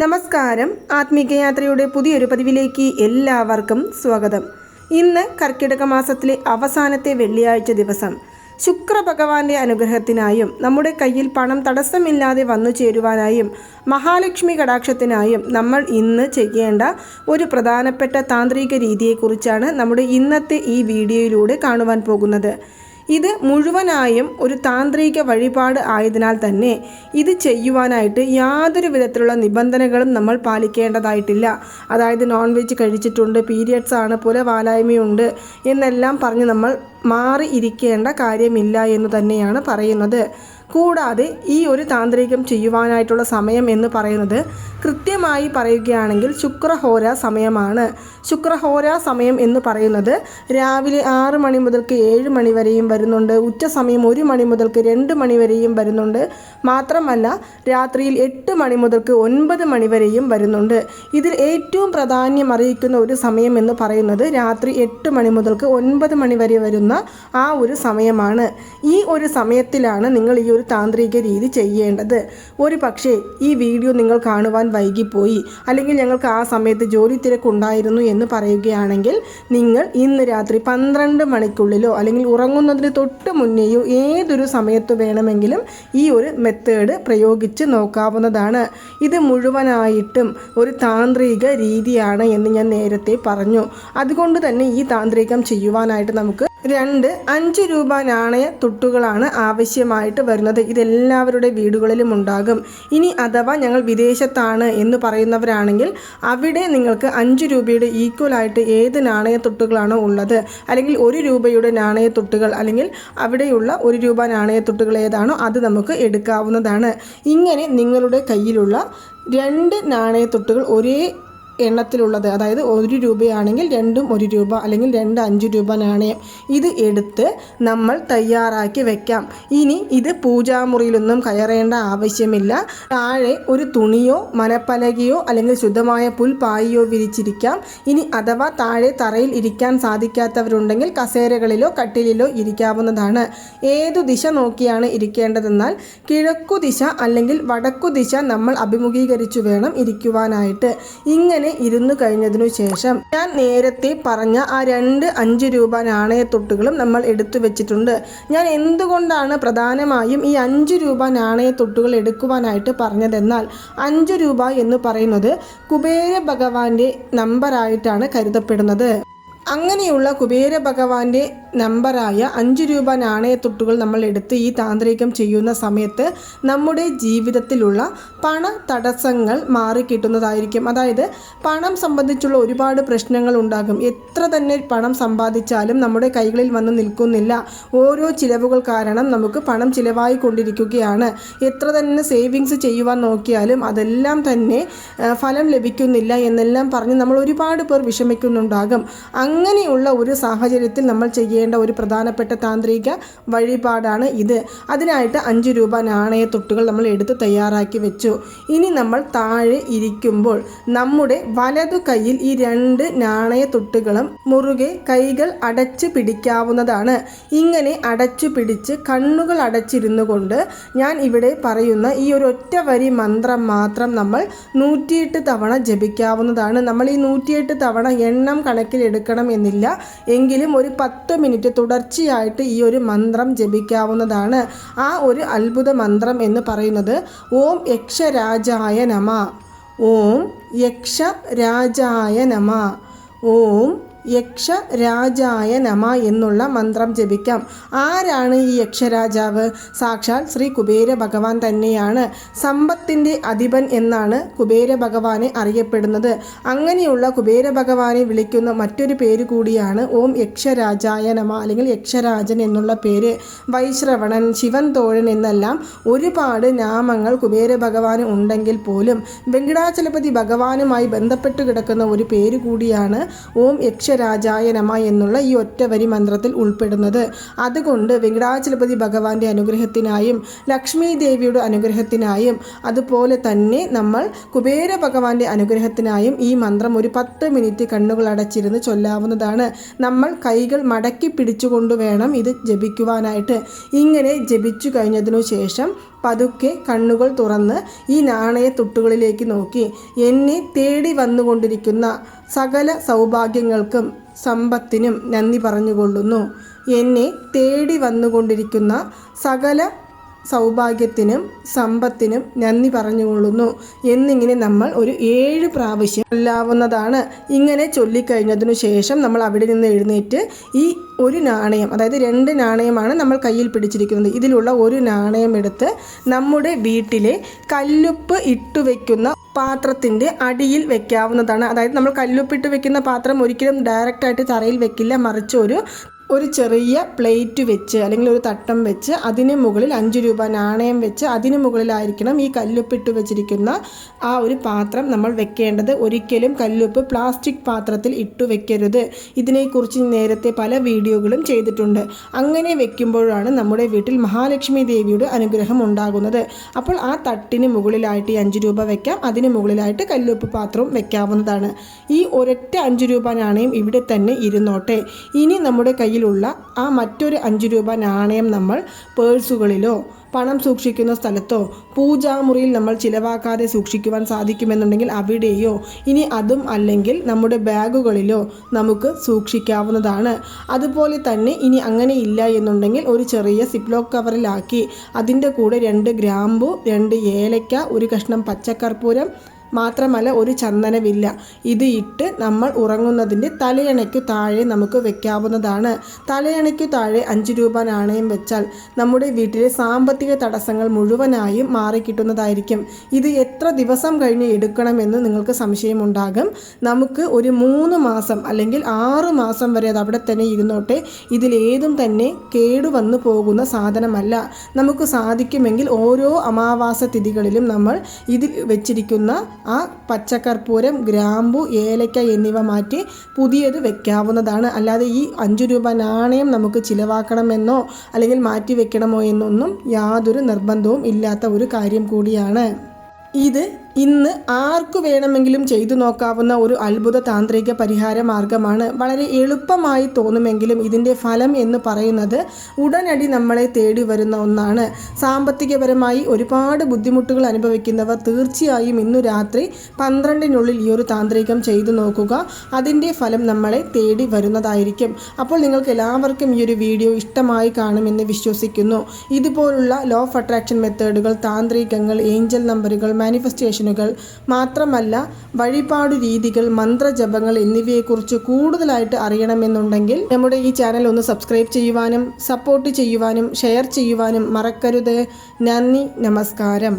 നമസ്കാരം. ആത്മീകയാത്രയുടെ പുതിയൊരു പതിവിലേക്ക് എല്ലാവർക്കും സ്വാഗതം. ഇന്ന് കർക്കിടക മാസത്തിലെ അവസാനത്തെ വെള്ളിയാഴ്ച ദിവസം. ശുക്ര ഭഗവാന്റെ അനുഗ്രഹത്തിനായും നമ്മുടെ കയ്യിൽ പണം തടസ്സമില്ലാതെ വന്നു ചേരുവാനായും മഹാലക്ഷ്മി കടാക്ഷത്തിനായും നമ്മൾ ഇന്ന് ചെയ്യേണ്ട ഒരു പ്രധാനപ്പെട്ട താന്ത്രിക രീതിയെക്കുറിച്ചാണ് നമ്മുടെ ഇന്നത്തെ ഈ വീഡിയോയിലൂടെ കാണുവാൻ പോകുന്നത്. ഇത് മുഴുവനായും ഒരു താന്ത്രിക വഴിപാട് ആയതിനാൽ തന്നെ ഇത് ചെയ്യുവാനായിട്ട് യാതൊരു വിധത്തിലുള്ള നിബന്ധനകളും നമ്മൾ പാലിക്കേണ്ടതായിട്ടില്ല. അതായത് നോൺ വെജ് കഴിച്ചിട്ടുണ്ട് പീരിയഡ്സ് ആണ് പുലവാലായ്മയുണ്ട് എന്നെല്ലാം പറഞ്ഞ് നമ്മൾ മാറി ഇരിക്കേണ്ട കാര്യമില്ല എന്ന് തന്നെയാണ് പറയുന്നത്. കൂടാതെ ഈ ഒരു താന്ത്രികം ചെയ്യുവാനായിട്ടുള്ള സമയം എന്ന് പറയുന്നത് കൃത്യമായി പറയുകയാണെങ്കിൽ ശുക്രഹോര സമയമാണ്. ശുക്രഹോര സമയം എന്ന് പറയുന്നത് രാവിലെ ആറ് മണി മുതൽക്ക് ഏഴ് മണി വരെയും വരുന്നുണ്ട്. ഉച്ച സമയം ഒരു മണി മുതൽക്ക് രണ്ട് മണി വരെയും വരുന്നുണ്ട്. മാത്രമല്ല രാത്രിയിൽ എട്ട് മണി മുതൽക്ക് ഒൻപത് മണി വരെയും വരുന്നുണ്ട്. ഇതിൽ ഏറ്റവും പ്രാധാന്യം അറിയിക്കുന്ന ഒരു സമയം എന്ന് പറയുന്നത് രാത്രി എട്ട് മണി മുതൽക്ക് ഒൻപത് മണി വരെ വരുന്ന ആ ഒരു സമയമാണ്. ഈ ഒരു സമയത്തിലാണ് നിങ്ങൾ ഈ ഒരു താന്ത്രിക രീതി ചെയ്യേണ്ടത്. ഒരു പക്ഷേ ഈ വീഡിയോ നിങ്ങൾ കാണുവാൻ വൈകിപ്പോയി. അല്ലെങ്കിൽ ഞങ്ങൾക്ക് ആ സമയത്ത് ജോലി തിരക്കുണ്ടായിരുന്നു എന്ന് പറയുകയാണെങ്കിൽ നിങ്ങൾ ഇന്ന് രാത്രി പന്ത്രണ്ട് മണിക്കുള്ളിലോ അല്ലെങ്കിൽ ഉറങ്ങുന്നതിന് തൊട്ട് മുന്നേയോ ഏതൊരു സമയത്ത് വേണമെങ്കിലും ഈ ഒരു മെത്തേഡ് പ്രയോഗിച്ച് നോക്കാവുന്നതാണ്. ഇത് മുഴുവനായിട്ടും ഒരു താന്ത്രിക രീതിയാണ് എന്ന് ഞാൻ നേരത്തെ പറഞ്ഞു. അതുകൊണ്ട് തന്നെ ഈ താന്ത്രികം ചെയ്യുവാനായിട്ട് നമുക്ക് രണ്ട് അഞ്ച് രൂപ നാണയ തുട്ടുകളാണ് ആവശ്യമായിട്ട് വരുന്നത്. ഇതെല്ലാവരുടെ വീടുകളിലും ഉണ്ടാകും. ഇനി അഥവാ ഞങ്ങൾ വിദേശത്താണ് എന്ന് പറയുന്നവരാണെങ്കിൽ അവിടെ നിങ്ങൾക്ക് അഞ്ച് രൂപയുടെ ഈക്വലായിട്ട് ഏത് നാണയ തുട്ടുകളാണോ ഉള്ളത്? അല്ലെങ്കിൽ ഒരു രൂപയുടെ നാണയ തുട്ടുകൾ അല്ലെങ്കിൽ അവിടെയുള്ള ഒരു രൂപ നാണയ തുട്ടുകൾ ഏതാണോ അത് നമുക്ക് എടുക്കാവുന്നതാണ്. ഇങ്ങനെ നിങ്ങളുടെ കയ്യിലുള്ള രണ്ട് നാണയത്തൊട്ടുകൾ ഒരേ എണ്ണത്തിലുള്ളത്. അതായത് ഒരു രൂപയാണെങ്കിൽ രണ്ടും ഒരു രൂപ അല്ലെങ്കിൽ രണ്ട് അഞ്ച് രൂപ നാണയം. ഇത് എടുത്ത് നമ്മൾ തയ്യാറാക്കി വെക്കാം. ഇനി ഇത് പൂജാമുറിയിലൊന്നും കയറേണ്ട ആവശ്യമില്ല. താഴെ ഒരു തുണിയോ മനപ്പലകയോ അല്ലെങ്കിൽ ശുദ്ധമായ പുൽപ്പായിയോ വിരിച്ചിരിക്കാം. ഇനി അഥവാ താഴെ തറയിൽ ഇരിക്കാൻ സാധിക്കാത്തവരുണ്ടെങ്കിൽ കസേരകളിലോ കട്ടിലിലോ ഇരിക്കാവുന്നതാണ്. ഏതു ദിശ നോക്കിയാണ് ഇരിക്കേണ്ടതെന്നാൽ കിഴക്കു ദിശ അല്ലെങ്കിൽ വടക്കു ദിശ നമ്മൾ അഭിമുഖീകരിച്ചു വേണം ഇരിക്കുവാനായിട്ട്. ഇങ്ങനെ ഇരുന്നു കഴിഞ്ഞതിനു ശേഷം ഞാൻ നേരത്തെ പറഞ്ഞ ആ രണ്ട് അഞ്ച് രൂപ നാണയത്തൊട്ടുകളും നമ്മൾ എടുത്തു വെച്ചിട്ടുണ്ട്. ഞാൻ എന്തുകൊണ്ടാണ് പ്രധാനമായും ഈ അഞ്ച് രൂപ നാണയത്തൊട്ടുകൾ എടുക്കുവാനായിട്ട് പറഞ്ഞതെന്നാൽ അഞ്ച് രൂപ എന്ന് പറയുന്നത് കുബേര ഭഗവാന്റെ നമ്പറായിട്ടാണ് കരുതപ്പെടുന്നത്. അങ്ങനെയുള്ള കുബേര ഭഗവാന്റെ നമ്പറായ അഞ്ച് രൂപ നാണയത്തൊട്ടുകൾ നമ്മൾ എടുത്ത് ഈ താന്ത്രികം ചെയ്യുന്ന സമയത്ത് നമ്മുടെ ജീവിതത്തിലുള്ള പണ തടസ്സങ്ങൾ മാറിക്കിട്ടുന്നതായിരിക്കും അതായത് പണം സംബന്ധിച്ചുള്ള ഒരുപാട് പ്രശ്നങ്ങൾ ഉണ്ടാകും. എത്ര തന്നെ പണം സമ്പാദിച്ചാലും നമ്മുടെ കൈകളിൽ വന്ന് നിൽക്കുന്നില്ല. ഓരോ ചിലവുകൾ കാരണം നമുക്ക് പണം ചിലവായി കൊണ്ടിരിക്കുകയാണ്. എത്ര തന്നെ സേവിങ്സ് ചെയ്യുവാൻ നോക്കിയാലും അതെല്ലാം തന്നെ ഫലം ലഭിക്കുന്നില്ല എന്നെല്ലാം പറഞ്ഞ് നമ്മൾ ഒരുപാട് പേർ വിഷമിക്കുന്നുണ്ടാകും. അങ്ങനെയുള്ള ഒരു സാഹചര്യത്തിൽ നമ്മൾ ചെയ്യേണ്ട ഒരു പ്രധാനപ്പെട്ട താന്ത്രിക വഴിപാടാണ് ഇത്. അതിനായിട്ട് അഞ്ച് രൂപ നാണയത്തൊട്ടുകൾ നമ്മൾ എടുത്ത് തയ്യാറാക്കി വെച്ചു. ഇനി നമ്മൾ താഴെ ഇരിക്കുമ്പോൾ നമ്മുടെ വലതു കയ്യിൽ ഈ രണ്ട് നാണയത്തൊട്ടുകളും മുറുകെ കൈകൾ അടച്ചു പിടിക്കാവുന്നതാണ്. ഇങ്ങനെ അടച്ചു പിടിച്ച് കണ്ണുകൾ അടച്ചിരുന്നു കൊണ്ട് ഞാൻ ഇവിടെ പറയുന്ന ഈ ഒരു ഒറ്റ വരി മന്ത്രം മാത്രം നമ്മൾ നൂറ്റിയെട്ട് തവണ ജപിക്കാവുന്നതാണ്. നമ്മൾ ഈ നൂറ്റിയെട്ട് തവണ എണ്ണം കണക്കിലെടുക്കണം എന്നില്ല എങ്കിലും ഒരു പത്ത് മിനിറ്റ് തുടർച്ചയായിട്ട് ഈ ഒരു മന്ത്രം ജപിക്കാവുന്നതാണ്. ആ ഒരു അത്ഭുത മന്ത്രം എന്ന് പറയുന്നത് ഓം യക്ഷരാജായ നമ. ഓം യക്ഷരാജായ നമ. ഓം യക്ഷരാജായ നമ എന്നുള്ള മന്ത്രം ജപിക്കാം. ആരാണ് ഈ യക്ഷരാജാവ്? സാക്ഷാൽ ശ്രീ കുബേര ഭഗവാൻ തന്നെയാണ്. സമ്പത്തിന്റെ അധിപൻ എന്നാണ് കുബേര ഭഗവാനെ അറിയപ്പെടുന്നത്. അങ്ങനെയുള്ള കുബേര ഭഗവാനെ വിളിക്കുന്ന മറ്റൊരു പേര് കൂടിയാണ് ഓം യക്ഷരാജായ നമ അല്ലെങ്കിൽ യക്ഷരാജൻ എന്നുള്ള പേര്. വൈശ്രവണൻ ശിവൻ തോഴൻ എന്നെല്ലാം ഒരുപാട് നാമങ്ങൾ കുബേര ഭഗവാന് ഉണ്ടെങ്കിൽ പോലും വെങ്കടാചലപതി ഭഗവാനുമായി ബന്ധപ്പെട്ട് കിടക്കുന്ന ഒരു പേര് കൂടിയാണ് ഓം യക്ഷരാജായ നമ എന്നുള്ള ഈ ഒറ്റ വരി മന്ത്രത്തിൽ ഉൾപ്പെടുന്നത്. അതുകൊണ്ട് വെങ്കടാചലപതി ഭഗവാന്റെ അനുഗ്രഹത്തിനായും ലക്ഷ്മി ദേവിയുടെ അനുഗ്രഹത്തിനായും അതുപോലെ തന്നെ നമ്മൾ കുബേര ഭഗവാന്റെ അനുഗ്രഹത്തിനായും ഈ മന്ത്രം ഒരു പത്ത് മിനിറ്റ് കണ്ണുകൾ അടച്ചിരുന്ന് ചൊല്ലാവുന്നതാണ്. നമ്മൾ കൈകൾ മടക്കി പിടിച്ചുകൊണ്ട് വേണം ഇത് ജപിക്കുവാനായിട്ട്. ഇങ്ങനെ ജപിച്ചു കഴിഞ്ഞതിനു ശേഷം പതുക്കെ കണ്ണുകൾ തുറന്ന് ഈ നാണയത്തുട്ടുകളിലേക്ക് നോക്കി. എന്നെ തേടി വന്നുകൊണ്ടിരിക്കുന്ന സകല സൗഭാഗ്യങ്ങൾക്കും സമ്പത്തിനും നന്ദി പറഞ്ഞുകൊള്ളുന്നു. എന്നെ തേടി വന്നുകൊണ്ടിരിക്കുന്ന സകല സൗഭാഗ്യത്തിനും സമ്പത്തിനും നന്ദി പറഞ്ഞുകൊള്ളുന്നു. എന്നിങ്ങനെ നമ്മൾ ഒരു ഏഴ് പ്രാവശ്യം ചൊല്ലാവുന്നതാണ് ഇങ്ങനെ ചൊല്ലിക്കഴിഞ്ഞതിനു ശേഷം നമ്മൾ അവിടെ നിന്ന് എഴുന്നേറ്റ് ഈ ഒരു നാണയം അതായത് രണ്ട് നാണയമാണ് നമ്മൾ കയ്യിൽ പിടിച്ചിരിക്കുന്നത്. ഇതിലുള്ള ഒരു നാണയം എടുത്ത് നമ്മുടെ വീട്ടിലെ കല്ലുപ്പ് ഇട്ടു വയ്ക്കുന്ന പാത്രത്തിന്റെ അടിയിൽ വെക്കാവുന്നതാണ്. അതായത് നമ്മൾ കല്ലുപ്പിട്ട് വെക്കുന്ന പാത്രം ഒരിക്കലും ഡയറക്റ്റായിട്ട് തറയിൽ വെക്കില്ല. മറിച്ച് ഒരു ഒരു ചെറിയ പ്ലേറ്റ് വെച്ച് അല്ലെങ്കിൽ ഒരു തട്ടം വെച്ച് അതിന് മുകളിൽ അഞ്ച് രൂപ നാണയം വെച്ച് അതിന് മുകളിലായിരിക്കണം ഈ കല്ലുപ്പിട്ട് വെച്ചിരിക്കുന്ന ആ ഒരു പാത്രം നമ്മൾ വെക്കേണ്ടത്. ഒരിക്കലും കല്ലുപ്പ് പ്ലാസ്റ്റിക് പാത്രത്തിൽ ഇട്ടു വെക്കരുത്. ഇതിനെക്കുറിച്ച് നേരത്തെ പല വീഡിയോകളും ചെയ്തിട്ടുണ്ട്. അങ്ങനെ വെക്കുമ്പോഴാണ് നമ്മുടെ വീട്ടിൽ മഹാലക്ഷ്മി ദേവിയുടെ അനുഗ്രഹം ഉണ്ടാകുന്നത്. അപ്പോൾ ആ തട്ടിന് മുകളിലായിട്ട് ഈ അഞ്ച് രൂപ വെക്കാം. അതിന് മുകളിലായിട്ട് കല്ലുപ്പ് പാത്രവും വെക്കാവുന്നതാണ്. ഈ ഒരൊറ്റ അഞ്ച് രൂപ നാണയം ഇവിടെ തന്നെ ഇരുന്നോട്ടെ. ഇനി നമ്മുടെ കയ്യിലുള്ള ആ മറ്റൊരു അഞ്ച് രൂപ നാണയം നമ്മൾ പേഴ്സുകളിലോ പണം സൂക്ഷിക്കുന്ന സ്ഥലത്തോ പൂജാമുറിയിൽ നമ്മൾ ചിലവാക്കാതെ സൂക്ഷിക്കുവാൻ സാധിക്കുമെന്നുണ്ടെങ്കിൽ അവിടെയോ ഇനി അതും അല്ലെങ്കിൽ നമ്മുടെ ബാഗുകളിലോ നമുക്ക് സൂക്ഷിക്കാവുന്നതാണ്. അതുപോലെ തന്നെ ഇനി അങ്ങനെ ഇല്ല എന്നുണ്ടെങ്കിൽ ഒരു ചെറിയ സിപ്ലോക്ക് കവറിലാക്കി അതിന്റെ കൂടെ രണ്ട് ഗ്രാമ്പു രണ്ട് ഏലക്ക ഒരു കഷ്ണം പച്ചക്കർപ്പൂരം മാത്രമല്ല ഒരു ചന്ദനവില്ല. ഇത് ഇട്ട് നമ്മൾ ഉറങ്ങുന്നതിന്റെ തലയണയ്ക്കു താഴെ നമുക്ക് വെക്കാവുന്നതാണ്. തലയണയ്ക്കു താഴെ അഞ്ച് രൂപ നാണയം വെച്ചാൽ നമ്മുടെ വീട്ടിലെ സാമ്പത്തിക തടസ്സങ്ങൾ മുഴുവനായും മാറിക്കിട്ടുന്നതായിരിക്കും. ഇത് എത്ര ദിവസം കഴിഞ്ഞ് എടുക്കണമെന്ന് നിങ്ങൾക്ക് സംശയമുണ്ടാകും. നമുക്ക് ഒരു മൂന്ന് മാസം അല്ലെങ്കിൽ ആറ് മാസം വരെ അത് അവിടെ തന്നെ ഇരുന്നോട്ടെ. ഇതിലേതും തന്നെ കേടുവന്നു പോകുന്ന സാധനമല്ല. നമുക്ക് സാധിക്കുമെങ്കിൽ ഓരോ അമാവാസ തിഥികളിലും നമ്മൾ ഇതിൽ വെച്ചിരിക്കുന്ന ആ പച്ചക്കർപ്പൂരം ഗ്രാമ്പു ഏലക്ക എന്നിവ മാറ്റി പുതിയത് വെക്കാവുന്നതാണ്. അല്ലാതെ ഈ അഞ്ചു രൂപ നാണയം നമുക്ക് ചിലവാക്കണമെന്നോ അല്ലെങ്കിൽ മാറ്റി വെക്കണമോ എന്നൊന്നും യാതൊരു നിർബന്ധവും ഇല്ലാത്ത ഒരു കാര്യം കൂടിയാണ്. ഇത് ഇന്ന് ആർക്കു വേണമെങ്കിലും ചെയ്തു നോക്കാവുന്ന ഒരു അത്ഭുത താന്ത്രിക പരിഹാര മാർഗമാണ്. വളരെ എളുപ്പമായി തോന്നുമെങ്കിലും ഇതിന്റെ ഫലം എന്ന് പറയുന്നത് ഉടനടി നമ്മളെ തേടി വരുന്ന ഒന്നാണ്. സാമ്പത്തികപരമായി ഒരുപാട് ബുദ്ധിമുട്ടുകൾ അനുഭവിക്കുന്നവർ തീർച്ചയായും ഇന്നു രാത്രി പന്ത്രണ്ടിനുള്ളിൽ ഈ ഒരു താന്ത്രികം ചെയ്തു നോക്കുക. അതിന്റെ ഫലം നമ്മളെ തേടി വരുന്നതായിരിക്കും. അപ്പോൾ നിങ്ങൾക്ക് എല്ലാവർക്കും ഈ ഒരു വീഡിയോ ഇഷ്ടമായി കാണുമെന്ന് വിശ്വസിക്കുന്നു. ഇതുപോലുള്ള ലോ ഓഫ് അട്രാക്ഷൻ മെത്തേഡുകൾ താന്ത്രികങ്ങൾ ഏഞ്ചൽ നമ്പറുകൾ മാനിഫെസ്റ്റേഷനുകൾ മാത്രമല്ല വഴിപാടു രീതികൾ മന്ത്രജപങ്ങൾ എന്നിവയെക്കുറിച്ച് കൂടുതലായിട്ട് അറിയണമെന്നുണ്ടെങ്കിൽ നമ്മുടെ ഈ ചാനൽ ഒന്ന് സബ്സ്ക്രൈബ് ചെയ്യുവാനും സപ്പോർട്ട് ചെയ്യുവാനും ഷെയർ ചെയ്യുവാനും മറക്കരുത്. നന്ദി നമസ്കാരം.